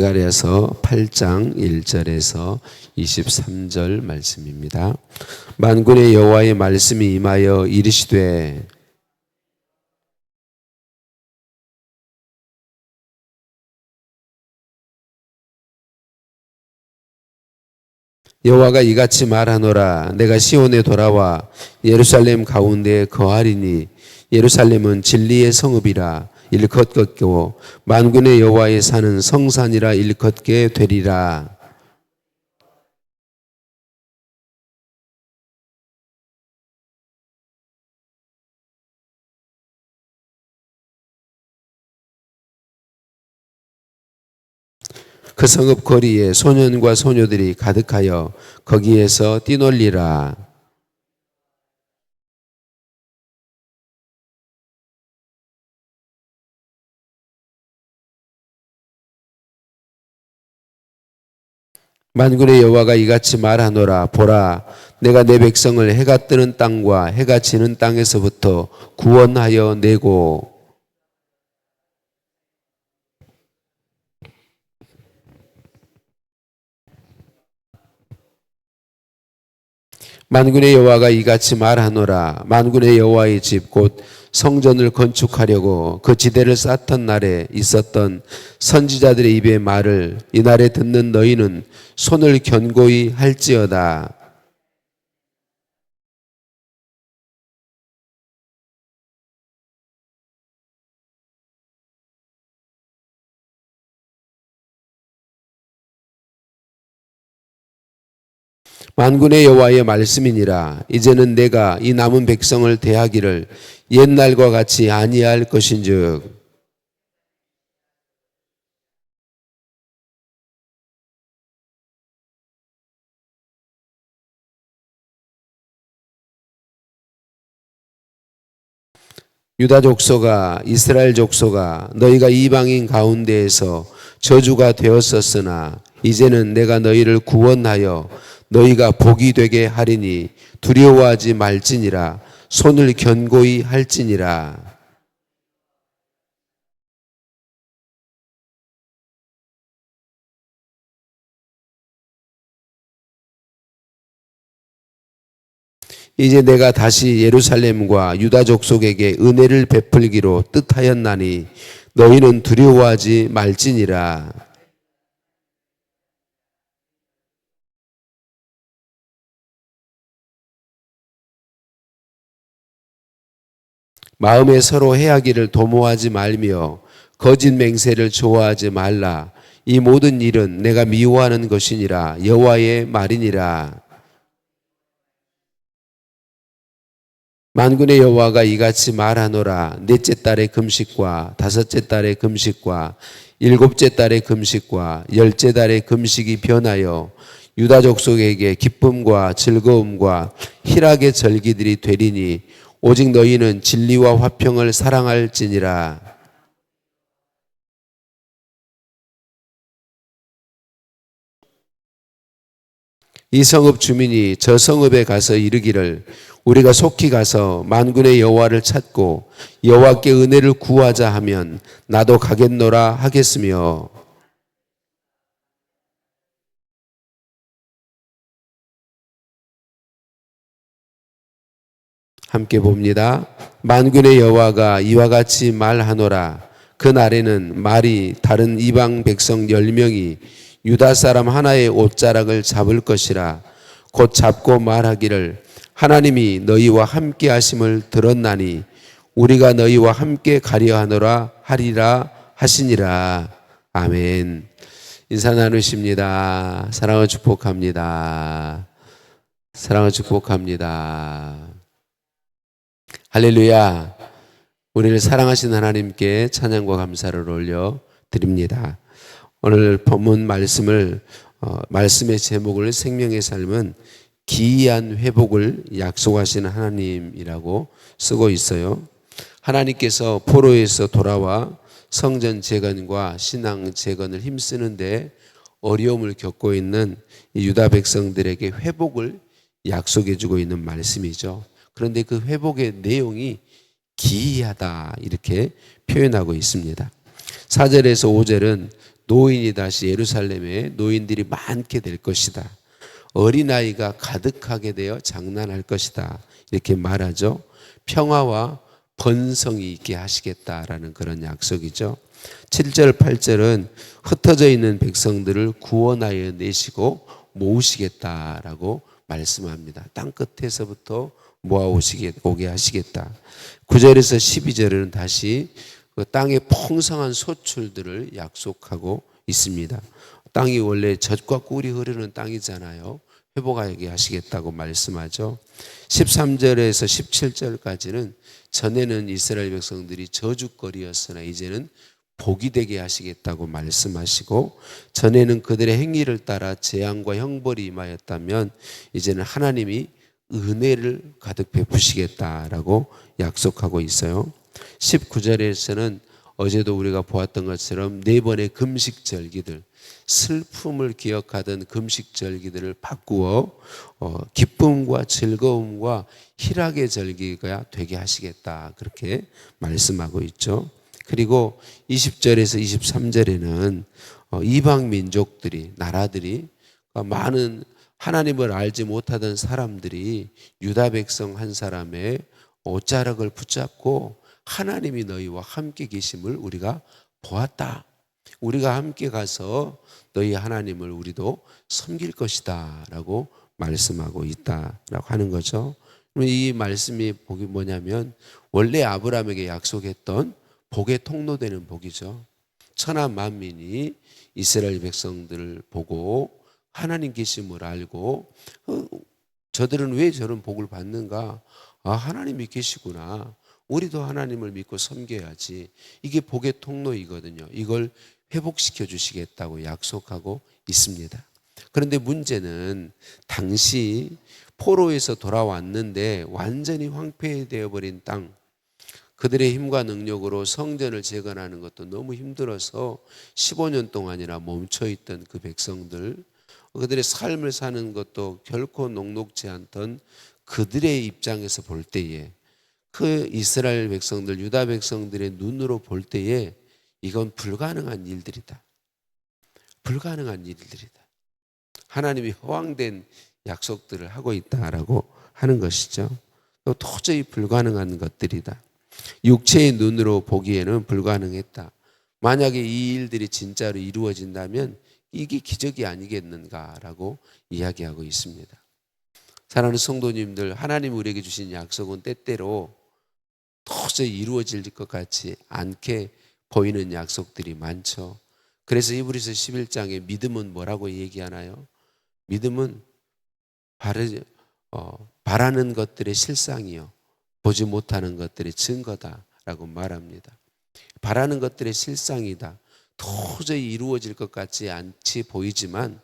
가랴서 8장 1절에서 23절 말씀입니다. 만군의 여호와의 말씀이 임하여 이르시되 여호와가 이같이 말하노라 내가 시온에 돌아와 예루살렘 가운데 거하리니 예루살렘은 진리의 성읍이라 일컫 걷고 만군의 여호와의 산은 성산이라 일컫게 되리라. 그 성읍 거리에 소년과 소녀들이 가득하여 거기에서 뛰놀리라 만군의 여호와가 이같이 말하노라. 보라 내가 내 백성을 해가 뜨는 땅과 해가 지는 땅에서부터 구원하여 내고. 만군의 여호와가 이같이 말하노라. 만군의 여호와의 집 곧 성전을 건축하려고 그 지대를 쌓던 날에 있었던 선지자들의 입의 말을 이날에 듣는 너희는 손을 견고히 할지어다. 만군의 여호와의 말씀이니라. 이제는 내가 이 남은 백성을 대하기를 옛날과 같이 아니할 것인즉. 유다 족소가 이스라엘 족소가 너희가 이방인 가운데에서 저주가 되었었으나 이제는 내가 너희를 구원하여 너희가 복이 되게 하리니 두려워하지 말지니라 손을 견고히 할지니라. 이제 내가 다시 예루살렘과 유다 족속에게 은혜를 베풀기로 뜻하였나니 너희는 두려워하지 말지니라 마음에 서로 해하기를 도모하지 말며 거짓 맹세를 좋아하지 말라. 이 모든 일은 내가 미워하는 것이니라 여호와의 말이니라. 만군의 여호와가 이같이 말하노라 넷째 달의 금식과 다섯째 달의 금식과 일곱째 달의 금식과 열째 달의 금식이 변하여 유다 족속에게 기쁨과 즐거움과 희락의 절기들이 되리니 오직 너희는 진리와 화평을 사랑할지니라. 이 성읍 주민이 저 성읍에 가서 이르기를 우리가 속히 가서 만군의 여호와를 찾고 여호와께 은혜를 구하자 하면 나도 가겠노라 하겠으며 함께 봅니다. 만군의 여호와가 이와 같이 말하노라. 그 날에는 말이 다른 이방 백성 열 명이 유다 사람 하나의 옷자락을 잡을 것이라. 곧 잡고 말하기를 하나님이 너희와 함께 하심을 들었나니 우리가 너희와 함께 가려 하노라 하리라 하시니라. 아멘. 인사 나누십니다. 사랑을 축복합니다. 사랑을 축복합니다. 할렐루야. 우리를 사랑하신 하나님께 찬양과 감사를 올려 드립니다. 오늘 본문 말씀을 어, 말씀의 제목을 생명의 삶은 기이한 회복을 약속하시는 하나님이라고 쓰고 있어요. 하나님께서 포로에서 돌아와 성전 재건과 신앙 재건을 힘쓰는데 어려움을 겪고 있는 유다 백성들에게 회복을 약속해 주고 있는 말씀이죠. 그런데 그 회복의 내용이 기이하다 이렇게 표현하고 있습니다. 4절에서 5절은 노인이 다시 예루살렘에 노인들이 많게 될 것이다. 어린아이가 가득하게 되어 장난할 것이다. 이렇게 말하죠. 평화와 번성이 있게 하시겠다라는 그런 약속이죠. 7절, 8절은 흩어져 있는 백성들을 구원하여 내시고 모으시겠다라고 말씀합니다. 땅 끝에서부터 모아 오시게 오게 하시겠다. 9절에서 12절은 다시 그 땅의 풍성한 소출들을 약속하고 있습니다. 땅이 원래 젖과 꿀이 흐르는 땅이잖아요. 회복하게 하시겠다고 말씀하죠. 13절에서 17절까지는 전에는 이스라엘 백성들이 저주거리였으나 이제는 복이 되게 하시겠다고 말씀하시고 전에는 그들의 행위를 따라 재앙과 형벌이 임하였다면 이제는 하나님이 은혜를 가득 베푸시겠다라고 약속하고 있어요. 19절에서는 어제도 우리가 보았던 것처럼 네 번의 금식 절기들 슬픔을 기억하던 금식 절기들을 바꾸어 어, 기쁨과 즐거움과 희락의 절기가 되게 하시겠다 그렇게 말씀하고 있죠. 그리고 20절에서 23절에는 어, 이방 민족들이 나라들이 어, 많은 하나님을 알지 못하던 사람들이 유다 백성 한 사람의 옷자락을 붙잡고 하나님이 너희와 함께 계심을 우리가 보았다. 우리가 함께 가서 너희 하나님을 우리도 섬길 것이다 라고 말씀하고 있다 라고 하는 거죠. 이 말씀이 복이 뭐냐면 원래 아브라함에게 약속했던 복의 통로되는 복이죠. 천하 만민이 이스라엘 백성들을 보고 하나님 계심을 알고 어, 저들은 왜 저런 복을 받는가? 아, 하나님이 계시구나. 우리도 하나님을 믿고 섬겨야지. 이게 복의 통로이거든요. 이걸 회복시켜 주시겠다고 약속하고 있습니다. 그런데 문제는 당시 포로에서 돌아왔는데 완전히 황폐되어 버린 땅, 그들의 힘과 능력으로 성전을 재건하는 것도 너무 힘들어서 15년 동안이나 멈춰 있던 그 백성들, 그들의 삶을 사는 것도 결코 녹록지 않던 그들의 입장에서 볼 때에 그 이스라엘 백성들, 유다 백성들의 눈으로 볼 때에 이건 불가능한 일들이다. 불가능한 일들이다. 하나님이 허황된 약속들을 하고 있다라고 하는 것이죠. 또 도저히 불가능한 것들이다. 육체의 눈으로 보기에는 불가능했다. 만약에 이 일들이 진짜로 이루어진다면 이게 기적이 아니겠는가라고 이야기하고 있습니다. 사랑하는 성도님들, 하나님 우리에게 주신 약속은 때때로 도저히 이루어질 것 같지 않게 보이는 약속들이 많죠. 그래서 이브리서 11장에 믿음은 뭐라고 얘기하나요? 믿음은 바르, 어, 바라는 것들의 실상이요. 보지 못하는 것들의 증거다라고 말합니다. 바라는 것들의 실상이다. 도저히 이루어질 것 같지 않지 보이지만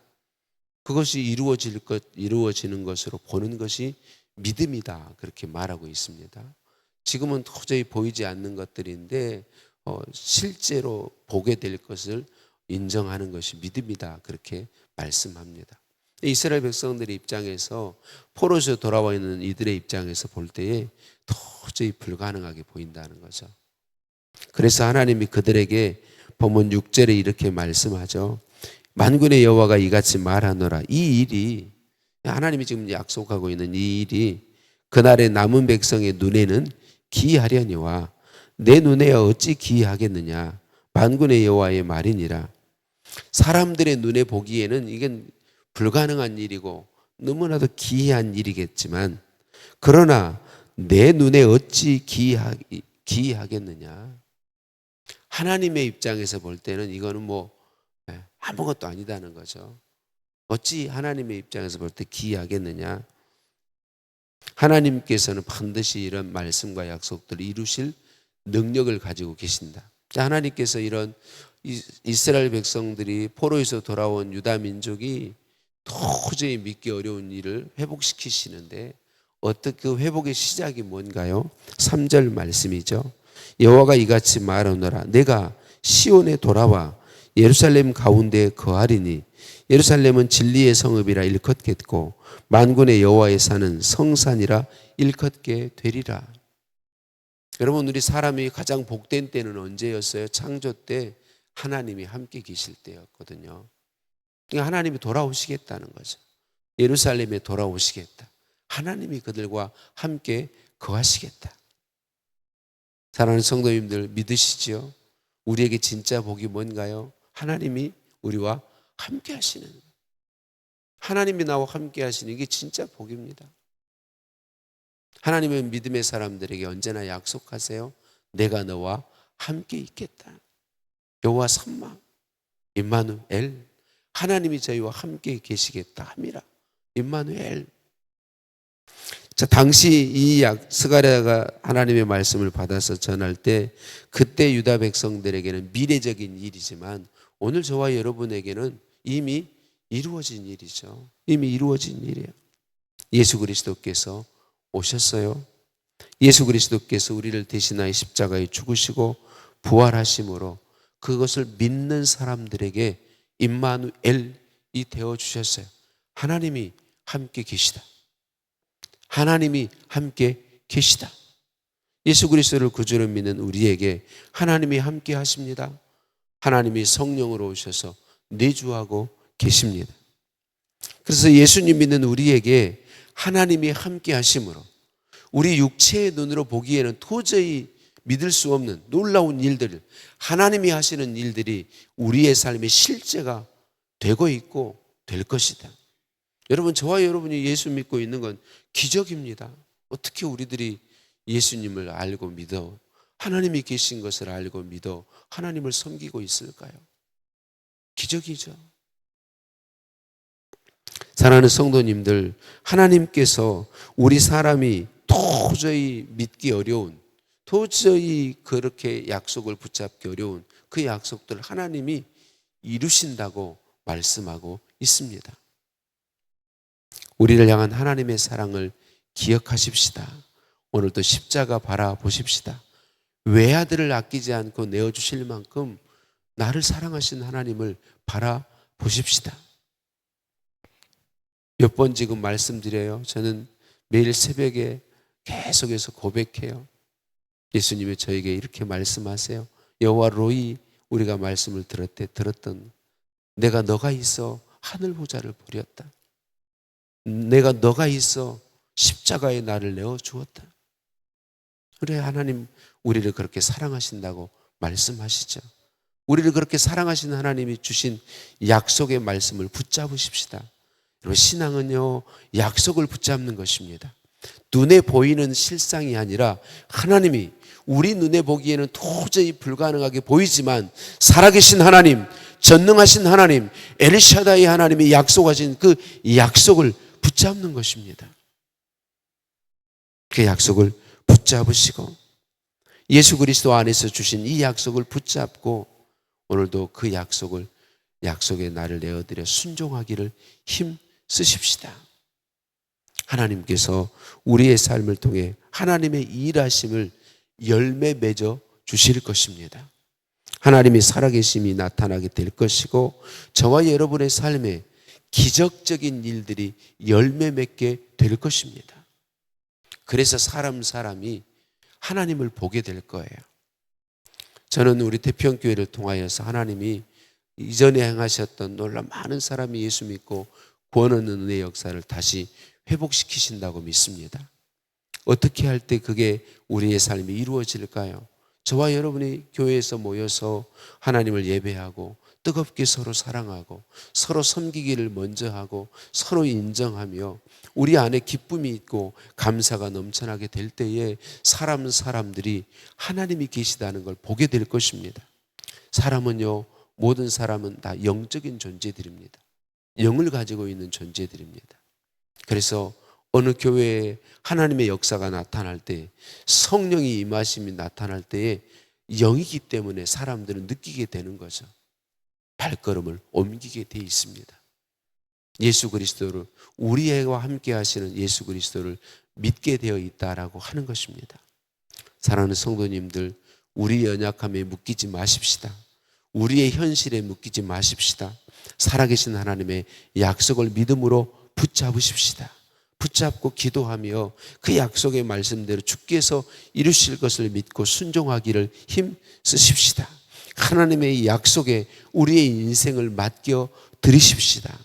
그것이 이루어질 것, 이루어지는 것으로 보는 것이 믿음이다. 그렇게 말하고 있습니다. 지금은 도저히 보이지 않는 것들인데 어, 실제로 보게 될 것을 인정하는 것이 믿음이다. 그렇게 말씀합니다. 이스라엘 백성들의 입장에서 포로에서 돌아와 있는 이들의 입장에서 볼 때에 도저히 불가능하게 보인다는 거죠. 그래서 하나님이 그들에게 본문 6절에 이렇게 말씀하죠. 만군의 여호와가 이같이 말하노라. 이 일이 하나님이 지금 약속하고 있는 이 일이 그날의 남은 백성의 눈에는 기이하려니와 내 눈에 어찌 기이하겠느냐 만군의 여호와의 말이니라 사람들의 눈에 보기에는 이건 불가능한 일이고 너무나도 기이한 일이겠지만 그러나 내 눈에 어찌 기이하, 기이하겠느냐? 하나님의 입장에서 볼 때는 이거는 뭐 예, 아무것도 아니다는 거죠. 어찌 하나님의 입장에서 볼 때 기이하겠느냐? 하나님께서는 반드시 이런 말씀과 약속들을 이루실 능력을 가지고 계신다. 하나님께서 이런 이스라엘 백성들이 포로에서 돌아온 유다 민족이 도저히 믿기 어려운 일을 회복시키시는데 어떻게 그 회복의 시작이 뭔가요? 3절 말씀이죠. 여호와가 이같이 말하노라 내가 시온에 돌아와 예루살렘 가운데 거하리니 예루살렘은 진리의 성읍이라 일컫겠고 만군의 여호와의 산은 성산이라 일컫게 되리라. 여러분 우리 사람이 가장 복된 때는 언제였어요? 창조 때 하나님이 함께 계실 때였거든요. 하나님이 돌아오시겠다는 거죠. 예루살렘에 돌아오시겠다. 하나님이 그들과 함께 거하시겠다. 사랑하는 성도님들 믿으시지요? 우리에게 진짜 복이 뭔가요? 하나님이 우리와 함께 하시는 하나님이 나와 함께 하시는 게 진짜 복입니다. 하나님은 믿음의 사람들에게 언제나 약속하세요. 내가 너와 함께 있겠다. 여호와 삼마 임마누엘 하나님이 저희와 함께 계시겠다 함이라. 임마누엘 자, 당시 이 약, 스가랴가 하나님의 말씀을 받아서 전할 때 그때 유다 백성들에게는 미래적인 일이지만 오늘 저와 여러분에게는 이미 이루어진 일이죠. 이미 이루어진 일이에요. 예수 그리스도께서 오셨어요. 예수 그리스도께서 우리를 대신하여 십자가에 죽으시고 부활하심으로 그것을 믿는 사람들에게 임마누엘이 되어 주셨어요. 하나님이 함께 계시다. 하나님이 함께 계시다. 예수 그리스도를 구주로 믿는 우리에게 하나님이 함께 하십니다. 하나님이 성령으로 오셔서 내주하고 계십니다. 그래서 예수님 믿는 우리에게 하나님이 함께 하심으로 우리 육체의 눈으로 보기에는 도저히 믿을 수 없는 놀라운 일들, 하나님이 하시는 일들이 우리의 삶의 실제가 되고 있고 될 것이다. 여러분, 저와 여러분이 예수 믿고 있는 건 기적입니다. 어떻게 우리들이 예수님을 알고 믿어 하나님이 계신 것을 알고 믿어 하나님을 섬기고 있을까요? 기적이죠. 사랑하는 성도님들, 하나님께서 우리 사람이 도저히 믿기 어려운, 도저히 그렇게 약속을 붙잡기 어려운 그 약속들 하나님이 이루신다고 말씀하고 있습니다. 우리를 향한 하나님의 사랑을 기억하십시다. 오늘도 십자가 바라보십시다. 외아들을 아끼지 않고 내어주실 만큼 나를 사랑하신 하나님을 바라보십시다. 몇 번 지금 말씀드려요. 저는 매일 새벽에 계속해서 고백해요. 예수님이 저에게 이렇게 말씀하세요. 여호와 로이 우리가 말씀을 들었대 들었던 내가 너가 있어 하늘 보좌를 부렸다. 내가 너가 있어 십자가에 나를 내어 주었다. 그래 하나님 우리를 그렇게 사랑하신다고 말씀하시죠. 우리를 그렇게 사랑하신 하나님이 주신 약속의 말씀을 붙잡으십시다. 여러분 신앙은요 약속을 붙잡는 것입니다. 눈에 보이는 실상이 아니라 하나님이 우리 눈에 보기에는 도저히 불가능하게 보이지만 살아계신 하나님, 전능하신 하나님, 엘샤다이 하나님이 약속하신 그 약속을 붙잡는 것입니다. 그 약속을 붙잡으시고 예수 그리스도 안에서 주신 이 약속을 붙잡고 오늘도 그 약속을 약속의 날을 내어드려 순종하기를 힘 쓰십시다. 하나님께서 우리의 삶을 통해 하나님의 일하심을 열매 맺어 주실 것입니다. 하나님이 살아계심이 나타나게 될 것이고 저와 여러분의 삶에 기적적인 일들이 열매 맺게 될 것입니다. 그래서 사람 사람이 하나님을 보게 될 거예요. 저는 우리 태평교회를 통하여서 하나님이 이전에 행하셨던 놀라 많은 사람이 예수 믿고 구원 얻는 은혜 역사를 다시 회복시키신다고 믿습니다. 어떻게 할 때 그게 우리의 삶이 이루어질까요? 저와 여러분이 교회에서 모여서 하나님을 예배하고 뜨겁게 서로 사랑하고 서로 섬기기를 먼저 하고 서로 인정하며 우리 안에 기쁨이 있고 감사가 넘쳐나게 될 때에 사람 사람들이 하나님이 계시다는 걸 보게 될 것입니다. 사람은요 모든 사람은 다 영적인 존재들입니다. 영을 가지고 있는 존재들입니다. 그래서 어느 교회에 하나님의 역사가 나타날 때 성령이 임하심이 나타날 때에 영이기 때문에 사람들은 느끼게 되는 거죠. 발걸음을 옮기게 돼 있습니다. 예수 그리스도를 우리와 함께 하시는 예수 그리스도를 믿게 되어 있다라고 하는 것입니다. 사랑하는 성도님들, 우리 연약함에 묶이지 마십시다. 우리의 현실에 묶이지 마십시다. 살아계신 하나님의 약속을 믿음으로 붙잡으십시다. 붙잡고 기도하며 그 약속의 말씀대로 주께서 이루실 것을 믿고 순종하기를 힘 쓰십시다. 하나님의 약속에 우리의 인생을 맡겨 드리십시다.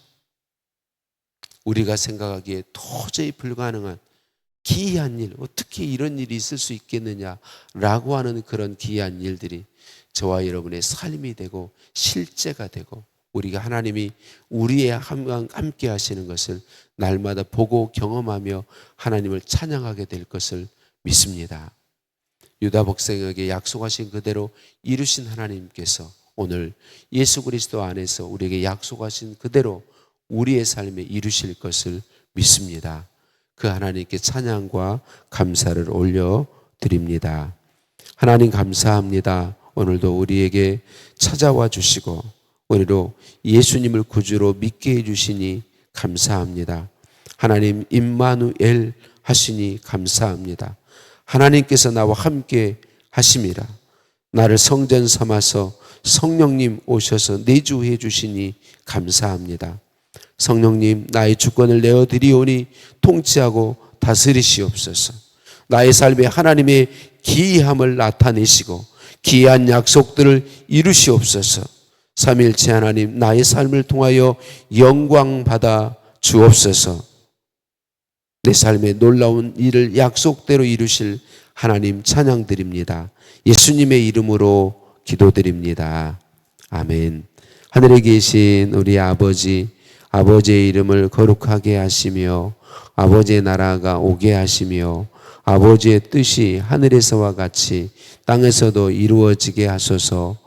우리가 생각하기에 도저히 불가능한 기이한 일, 어떻게 이런 일이 있을 수 있겠느냐라고 하는 그런 기이한 일들이 저와 여러분의 삶이 되고 실제가 되고 우리가 하나님이 우리의 함- 함께 하시는 것을 날마다 보고 경험하며 하나님을 찬양하게 될 것을 믿습니다. 유다 백성에게 약속하신 그대로 이루신 하나님께서 오늘 예수 그리스도 안에서 우리에게 약속하신 그대로 우리의 삶에 이루실 것을 믿습니다. 그 하나님께 찬양과 감사를 올려 드립니다. 하나님 감사합니다. 오늘도 우리에게 찾아와 주시고 오늘도 예수님을 구주로 믿게 해 주시니 감사합니다. 하나님 임마누엘 하시니 감사합니다. 하나님께서 나와 함께 하심이라. 나를 성전 삼아서 성령님 오셔서 내주해 주시니 감사합니다. 성령님 나의 주권을 내어 드리오니 통치하고 다스리시옵소서. 나의 삶에 하나님의 기이함을 나타내시고 기이한 약속들을 이루시옵소서. 삼일체 하나님 나의 삶을 통하여 영광 받아 주옵소서. 내 삶에 놀라운 일을 약속대로 이루실 하나님 찬양드립니다. 예수님의 이름으로 기도드립니다. 아멘. 하늘에 계신 우리 아버지, 아버지의 이름을 거룩하게 하시며 아버지의 나라가 오게 하시며 아버지의 뜻이 하늘에서와 같이 땅에서도 이루어지게 하소서